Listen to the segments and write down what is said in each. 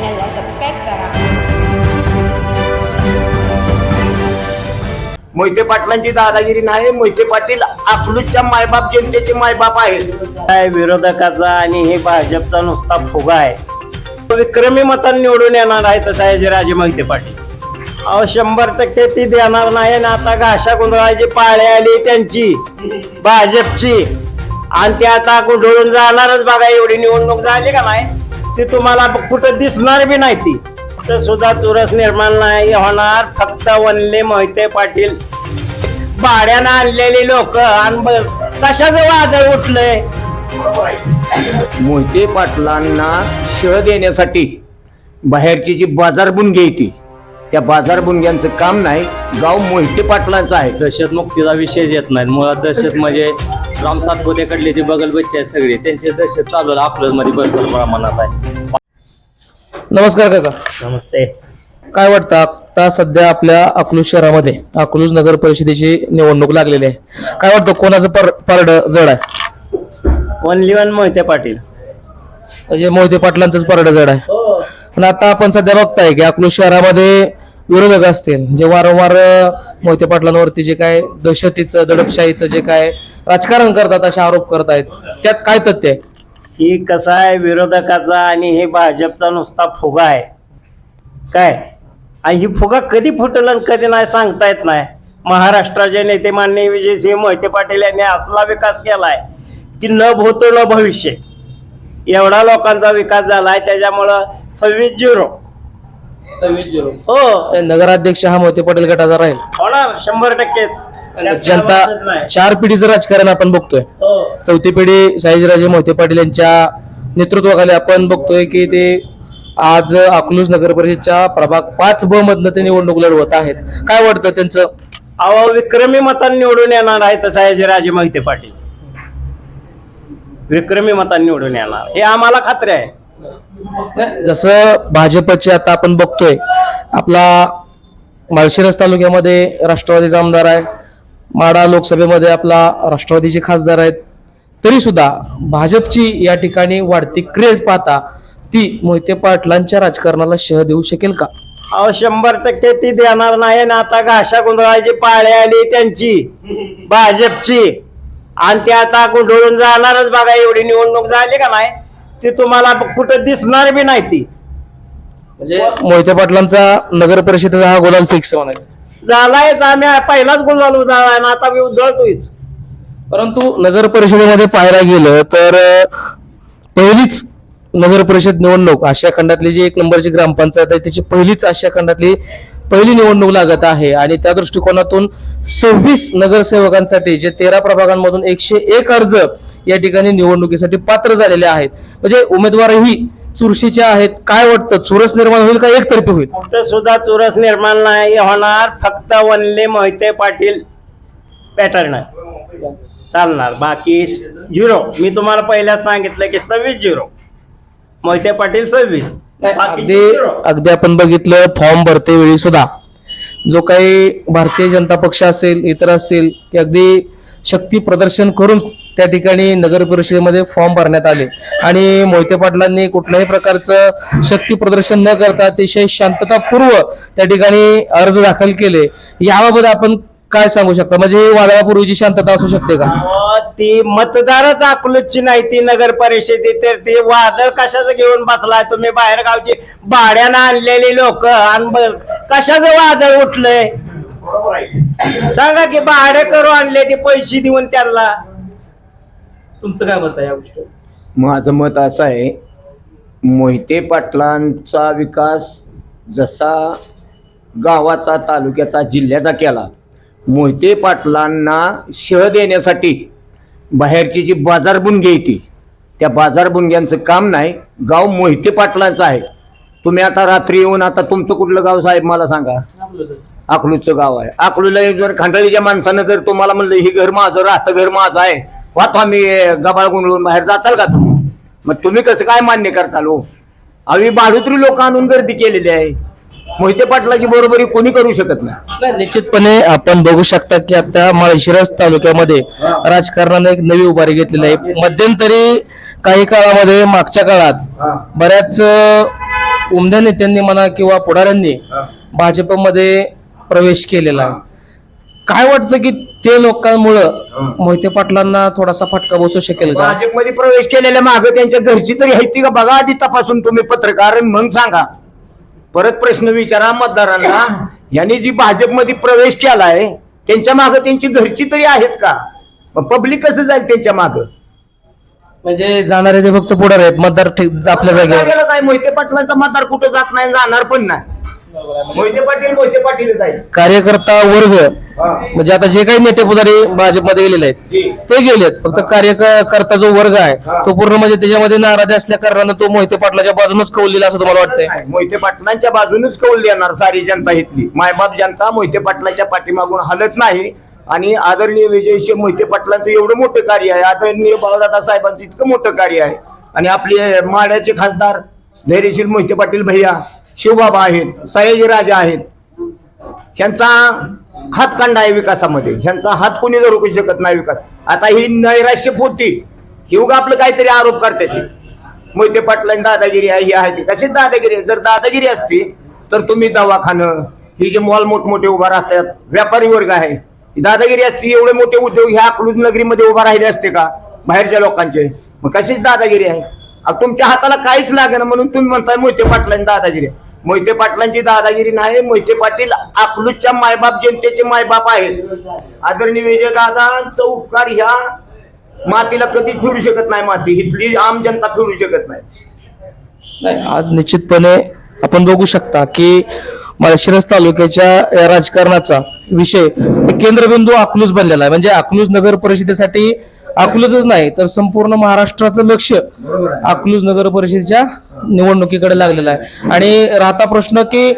चॅनलला सबस्क्राईब करा. मोहिते पाटलांची दादागिरी नाही मोहिते पाटील अकलूजच्या मायबाप जनतेचे मायबाप आहेत. काय विरोधकाचा आणि हे भाजपचा नुसता फुगा आहे. तो विक्रमी मतांनी निवडून येणार आहे तसं आहे राजे मोहिते पाटील. अहो शंभर टक्के ती देणार नाही ना आता घाशा गुंडळाची पाळी आली त्यांची भाजपची. आणि ते आता गुंडळून जाणारच बघा एवढी निवडणूक झाली का नाही? ती तुम्हाला कुठं दिसणार बी नाही ती. तर सुद्धा चुरस निर्माण नाही होणार फक्त वनले मोहिते पाटील. भाड्यानं आणलेली लोक कशाचं वादळ उठलंय? मोहिते पाटलांना शह देण्यासाठी बाहेरची जी बाजारबुंगी येते त्या बाजारबुंग्यांचं काम नाही. गाव मोहिते पाटलांचं आहे. दहशतमुक्तीचा विषय येत नाही. मुळात दहशत म्हणजे राम सातपुतेकडले जे बगल बच्चे आहेत सगळे त्यांचे दहशत चालू आहे. आपलं मध्ये भरपूर प्रमाणात आहे. नमस्कार काका. नमस्ते. काय वाटतं आता सध्या आपल्या अकलूज शहरामध्ये अकलूज नगर परिषदेची निवडणूक लागलेली आहे. काय वाटतं कोणाचं पर पारड जड आहे? Only one Mohite Patil. म्हणजे मोहिते पाटलांचंच पारड जड आहे. पण आता आपण सध्या बघताय की अकलूज शहरामध्ये विरोधक असतील. जे वारंवार अं, मोहिते पाटलांवरती जे काय दहशतीचं दडपशाहीचं जे काय राजकारण करतात असे आरोप करत आहेत त्यात काय तथ्य आहे? ही कसा आहे विरोधकाचा आणि हे भाजपचा नुसता फुगा आहे. काय? आणि ही फुगा कधी फुटल आणि कधी नाही सांगता येत नाही. महाराष्ट्राचे नेते माननीय विजयसिंह मोहिते पाटील यांनी असला विकास केलाय की न भूतो न भविष्य. एवढा लोकांचा विकास झालाय त्याच्यामुळं सव्वीस झिरो. हो. नगराध्यक्ष हा मोहिते पाटील गटाचा राहील. होणार शंभर टक्केच. जनता चार पिढीचं राजकारण आपण बघतोय. हो. चौथी पिढी साईजराजे मोहिते पाटील यांच्या नेतृत्वाखाली आपण बघतोय की ते आज अकलूज नगर परिषदच्या प्रभाग पाच ब मधनं ते निवडणूक लढवत आहेत. काय वाटतं त्यांचं? अहो विक्रमी मतांनी निवडून येणार आहे तसं आहे राजे मोहिते पाटील. विक्रमी मतांनी निवडून येणार. हे आम्हाला खात्री आहे. जसं भाजपचे आता आपण बघतोय आपला माळशिरस तालुक्यामध्ये राष्ट्रवादीचा आमदार आहे. माडा लोकसभेमध्ये आपला राष्ट्रवादीचे खासदार आहेत. तरी सुद्धा भाजपची या ठिकाणी वाढती क्रेज पाहता ती मोहिते पाटलांच्या राजकारणाला शह देऊ शकेल का? अहो शंभर टक्के ती देणार नाही ना. आता घाशा गुंडळाची पाळी आली त्यांची भाजपची. आणि ते आता गुंडळून जाणारच बघा एवढी निवडणूक झाली का नाही ती तुम्हाला कुठं दिसणार बी नाही ती. म्हणजे मोहिते पाटलांचा नगर परिषदेचा हा गोलाल फिक्स म्हणायचं. झालायच आम्ही पहिलाच गुलाल उधळलाय ना आता मी उधळतोयच. परंतु नगर परिषदेमध्ये पाहायला गेलं तर पहिलीच नगर परिषद निवडणूक आशिया खंडातली जी एक नंबरची ग्रामपंचायत आहे त्याची पहिलीच आशिया खंडातली पहिली निवडणूक लागत आहे. आणि त्या दृष्टिकोनातून सव्वीस नगरसेवकांसाठी जे तेरा प्रभागांमधून एकशे एक अर्ज या ठिकाणी निवडणुकीसाठी पात्र झालेले आहेत. म्हणजे उमेदवारही चुरशीचे आहेत काय वाटतं? चुरस निर्माण होईल का एकतर्फी होईल? कुठं सुद्धा चुरस निर्माण नाही होणार फक्त वनले मोहिते पाटील पॅटर्न चालणार. बाकी झिरो. मी तुम्हाला पहिल्याच सांगितलं की सव्वीस झिरो. मोहिते पाटील सव्वीस. बाकी अगदी अगदी आपण बघितलं फॉर्म भरते वेळी सुद्धा. जो काही भारतीय जनता पक्ष असेल इतर असतील की अगदी शक्ती प्रदर्शन करून त्या ठिकाणी नगर परिषदेमध्ये फॉर्म भरण्यात आले. आणि मोहिते पाटलांनी कुठल्याही प्रकारचं शक्ती प्रदर्शन न करता अतिशय शांततापूर्व त्या ठिकाणी अर्ज दाखल केले. याबाबत आपण काय सांगू शकता? म्हणजे वादळापूर्वीची शांतता असू शकते का? ती मतदारच अकलूजची नाही ती नगर परिषदे तर ते वादळ कशाचं घेऊन बसलाय? तुम्ही बाहेर गावची भाड्यानं आणलेली लोक आणि कशाचं वादळ उठलंय? सांगा की भाडे करू आणले ते पैसे देऊन त्यांना. तुमचं काय मत आहे या गोष्टी माझं मत असं आहे मोहिते पाटलांचा विकास जसा गावाचा तालुक्याचा जिल्ह्याचा केला मोहिते पाटलांना शह देण्यासाठी बाहेरची जी बाजारबुंगी येते त्या बाजारबुंग्यांचं काम नाही गाव मोहिते पाटलांचं आहे. तुम्ही आता रात्री येऊन आता तुमचं कुठलं गाव साहेब मला सांगा? अकलूजचं गाव आहे. अकलूला जर खंडाळीच्या माणसानं जर तुम्हाला म्हणलं ही घर माझं राहतं घर माझं आहे. वाट आम्ही गबाळ गुंडळून बाहेर जाताल का तुम्ही? मग तुम्ही कसं काय मान्य करताल हो? आम्ही बाडुत्री लोक आणून गर्दी केलेली आहे. मोहिते पाटलाची बरोबरी कोणी करू शकत नाही? निश्चितपणे आपण बघू शकता की आता माळशिरस तालुक्यामध्ये राजकारणाने एक नवी उभारी घेतलेली आहे. मध्यंतरी काही काळामध्ये मागच्या काळात बऱ्याच उमद्या नेत्यांनी म्हणा किंवा पुढाऱ्यांनी. भाजपमध्ये प्रवेश केलेला आहे. काय वाटतं की ते लोकांमुळं. मोहिते पाटलांना थोडासा फटका बसू शकेल का? भाजपमध्ये प्रवेश केलेल्या माग त्यांच्या घरची तरी आहे का? बघा आधी तपासून तुम्ही पत्रकार मग सांगा. परत प्रश्न विचारा मतदारांना. यांनी जी भाजपमध्ये प्रवेश केलाय त्यांच्या माग त्यांची घरची तरी आहेत का? पब्लिक कसं जाईल त्यांच्या माग? म्हणजे जाणारे ते फक्त पुढारी आहेत मतदार ठीक आपल्या जागेवर. काय मोहिते पाटलांचा मतदार कुठं जात नाही जाणार पण नाही. मोहिते पाटील मोहिते पाटील कार्यकर्ता वर्ग हा. म्हणजे आता जे काही नेते पुढारी भाजपमध्ये गेलेले आहेत जी. ते गेलेत. फक्त कार्यकर्ता जो वर्ग आहे हा. तो पूर्ण म्हणजे त्याच्यामध्ये नाराज असल्या कारणानं तो मोहिते पाटलाच्या बाजूनच कौल दिला असं तुम्हाला वाटतंय? नाही, मोहिते पाटलांच्या बाजूनच कौल देणार सारी जनता इथली. मायबाप जनता मोहिते पाटलाच्या पाठीमागून हलत नाही. आणि आदरणीय विजयशी मोहिते पाटलांचं एवढं मोठं कार्य आहे. आदरणीय बाळदादा साहेबांचं इतकं मोठं कार्य आहे. आणि आपले माड्याचे खासदार धैर्यशील मोहिते पाटील भैया शिवबाबा आहेत सयाजी राजा आहेत. ह्यांचा हातकांडा आहे विकासामध्ये. ह्यांचा हात कोणी रोखू शकत नाही विकास. आता ही नैराश्य पोती ही उगा आपलं काहीतरी आरोप करतात मोहिते पाटलांनी दादागिरी आहे ही आहे ती. कशीच दादागिरी आहे? जर दादागिरी असती तर तुम्ही दवाखानं ही जे मॉल मोठमोठे उभा राहतात व्यापारी वर्ग आहे दादागिरी असती एवढे मोठे उद्योग ह्या अकलूज नगरीमध्ये उभा राहिले असते का? बाहेरच्या लोकांचे. मग कशीच दादागिरी आहे? तुमच्या हाताला काहीच लागेना म्हणून तुम्ही म्हणताय मोहिते पाटलांची दादागिरी मोहिते पाटलांची दादागिरी नाही मोहिते पाटील अकलूजच्या मायबाप जनतेचे मायबाप आहेत. आदरणीय विजय दादांचा उपकार ह्या मातीला कधी फिरू शकत नाही माती. इथली आम जनता फिरू शकत नाही. नाही आज निश्चितपणे आपण बघू शकता की माळशिरस तालुक्याच्या या राजकारणाचा विषय केंद्रबिंदू अकलूज बनलेला आहे. म्हणजे अकलूज नगर परिषदेसाठी अकलूजच नाही तर संपूर्ण महाराष्ट्राचं लक्ष अकलूज नगर परिषदेच्या निवडणुकीकडे लागलेला आहे. आणि राहता प्रश्न की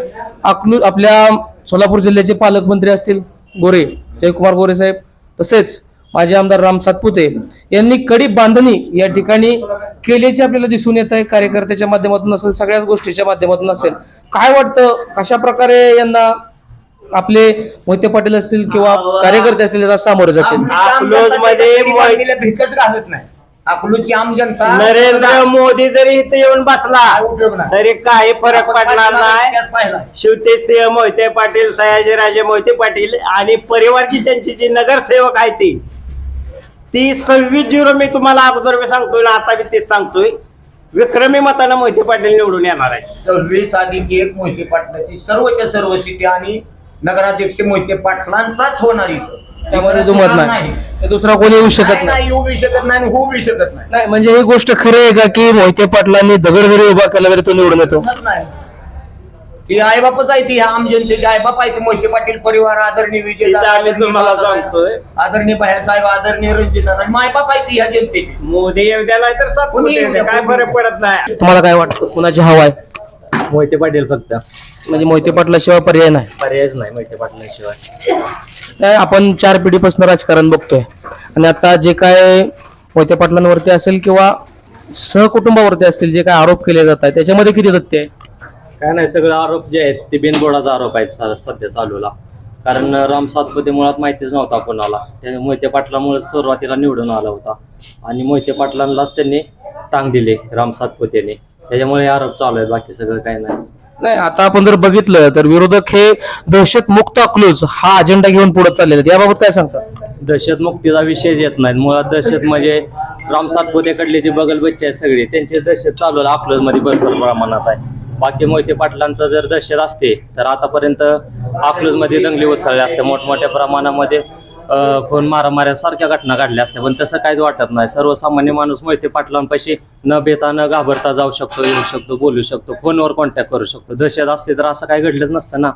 अकलूज आपल्या सोलापूर जिल्ह्याचे पालकमंत्री असतील गोरे जयकुमार गोरे साहेब तसेच माजी आमदार राम सातपुते यांनी कडी बांधणी या ठिकाणी केल्याचे आपल्याला दिसून येत आहे. कार्यकर्त्याच्या माध्यमातून असेल सगळ्याच गोष्टीच्या माध्यमातून असेल. काय वाटतं कशा प्रकारे यांना आपले मोहिते पाटील असतील किंवा कार्यकर्ते असतील याला सामोरे जातील. नाही. अकलूजची आम जनता नरेंद्र मोदी जरी इथे येऊन बसला. तरी काही फरक पडणार नाही. शिवतेसिंह मोहिते पाटील सयाजीराजे मोहिते पाटील आणि परिवारची त्यांची जी नगरसेवक आहे ती ती सव्वीस झिरो मी तुम्हाला अगोदर मी सांगतोय ना आता मी तेच सांगतोय. विक्रमी मतानं मोहिते पाटील निवडून येणार आहे सव्वीस अधिक एक मोहिते पाटलाची सर्वच्या सर्व सीटी आणि नगराध्यक्ष मोहिते पाटलांचाच होणार इथं. त्यामध्ये दुमत नाही. हे दुसरा कोणी येऊ शकत नाही, येऊ बी शकत नाही आणि होऊ बी शकत नाही. नाही म्हणजे ही गोष्ट खरी आहे का की मोहिते पाटलांनी दगड जरी उभा केला तरी तो निवडून येतो? होणार नाही. ती आईबापच आहे ती आम जनतेची आईबाप आहे ती मोहिते पाटील परिवार आदरणीय विजय आम्ही तुम्हाला सांगतोय. आदरणीय बाहेरसाहेब आदरणीय रणजित मायबाप आहे ती ह्या जनतेची. मोदी येऊ द्या नाही तर सात कोणी येऊ द्या, काय फरक पडत नाही. तुम्हाला काय वाटतं? कुणाची हवा आहे? मोहिते पाटील फक्त. म्हणजे मोहिते पाटलाशिवाय पर्याय नाही. पर्यायच नाही मोहिते पाटलांशिवाय. आपण चार पिढीपासून राजकारण बघतोय. आणि आता जे काय मोहिते पाटलांवरती असेल किंवा सहकुटुंबावरती असतील जे काय आरोप केले जात आहेत त्याच्यामध्ये किती तथ्य आहे? काय नाही सगळे आरोप जे आहेत ते बिनबोडाचा आरोप आहेत स- सध्या चालूला. कारण राम सातपुते मुळात माहितीच नव्हता कोणाला. त्या मोहिते पाटलामुळे सुरुवातीला निवडून आला होता. आणि मोहिते पाटलांनाच त्यांनी टांग दिली राम सातपुतेने. त्याच्यामुळे आरोप चालू आहेत बाकी सगळं काही नाही. नाही आता आपण जर बघितलं तर विरोधक हे दहशत मुक्त अकलूज हा अजेंडा घेऊन पुढे चाललेले आहेत. याबाबत काय सांगता? दहशत मुक्तीचा विषयच येत नाही. मुळात दहशत म्हणजे राम सातपुतेकडले जे बगल बच्चे आहेत सगळे. त्यांचे दहशत चालू आहे अकलूजमध्ये भरपूर प्रमाणात आहे. बाकी मोहिते पाटलांचं जर दहशत असते तर आतापर्यंत अकलूजमध्ये दंगली उसळल्या असत्या. मोठमोठ्या प्रमाणामध्ये खून मारामाऱ्या सारख्या घटना घडल्या असत्या पण तसं काहीच वाटत नाही. सर्वसामान्य माणूस मोहिते पाटलांपाशी न भेता न घाबरता जाऊ शकतो येऊ शकतो बोलू शकतो फोनवर कॉन्टॅक्ट करू शकतो. दहशत असते तर असं काही घडलंच नसतं ना?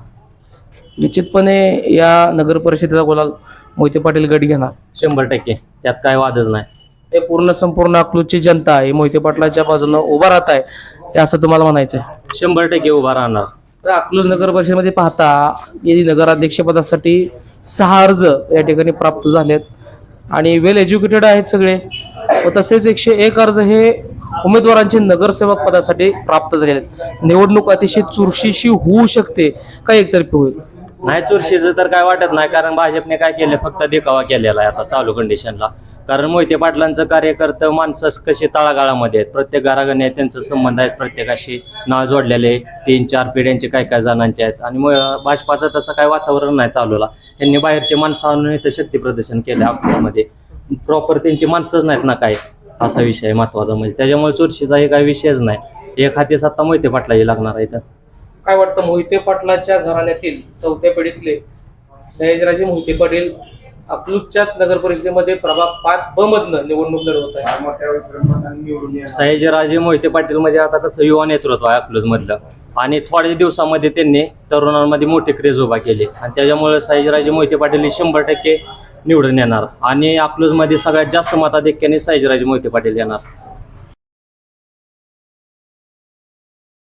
निश्चितपणे या नगर परिषदेचा गुलाल मोहिते पाटील गट घेणार. शंभर टक्के. त्यात काय वादच नाही. ते पूर्ण संपूर्ण अकलूजची जनता ही मोहिते पाटलाच्या बाजूनं उभा राहत आहे. हे असं तुम्हाला म्हणायचं आहे शंभर टक्के उभा राहणार. तर अकलूज नगर परिषदेमध्ये पाहता या नगराध्यक्षपदासाठी सहा अर्ज या ठिकाणी प्राप्त झालेत. आणि वेल एज्युकेटेड आहेत सगळे. व तसेच एकशे एक अर्ज हे उमेदवारांचे नगरसेवक पदासाठी प्राप्त झालेले आहेत. निवडणूक अतिशय चुरशीशी होऊ शकते का एकतर्फी होईल? नाही चुरशीचं तर काय वाटत नाही कारण भाजपने काय केलं फक्त देखावा केलेला आहे आता चालू कंडिशनला कारण मोहिते पाटलांचं कार्यकर्ते माणसं कसे तळागाळामध्ये आहेत? प्रत्येक घराघणी त्यांचं संबंध आहेत प्रत्येकाशी नाव जोडलेले तीन चार पिढ्यांचे काय काय जणांचे आहेत. आणि भाजपाचं तसं काय वातावरण नाही चालूला. त्यांनी बाहेरचे माणसं आणून इथं शक्ती प्रदर्शन केलं अकोल्यामध्ये प्रॉपर त्यांची माणसंच नाहीत ना काय असा विषय महत्त्वाचा. म्हणजे त्याच्यामुळे चुरशीचा हे काही विषयच नाही. एक हाती सत्ता मोहिते पाटलाही लागणार आहे इथं. काय वाटतं? मोहिते पाटलाच्या घराण्यातील चौथ्या पिढीतले सयाजीराजे मोहिते पाटील अकलूजच्याच नगर परिषदेमध्ये प्रभाग पाच ब मधनं निवडणूक लढवत आहे सयाजीराजे मोहिते पाटील म्हणजे आता कसं युवा नेतृत्व आहे अकलूज मधलं आणि थोड्या दिवसामध्ये त्यांनी तरुणांमध्ये मोठी क्रेज उभा केली. आणि त्याच्यामुळे सयाजीराजे मोहिते पाटील हे शंभर टक्के निवडून येणार. आणि अकलूजमध्ये सगळ्यात जास्त मताधिक्याने सयाजीराजे मोहिते पाटील येणार.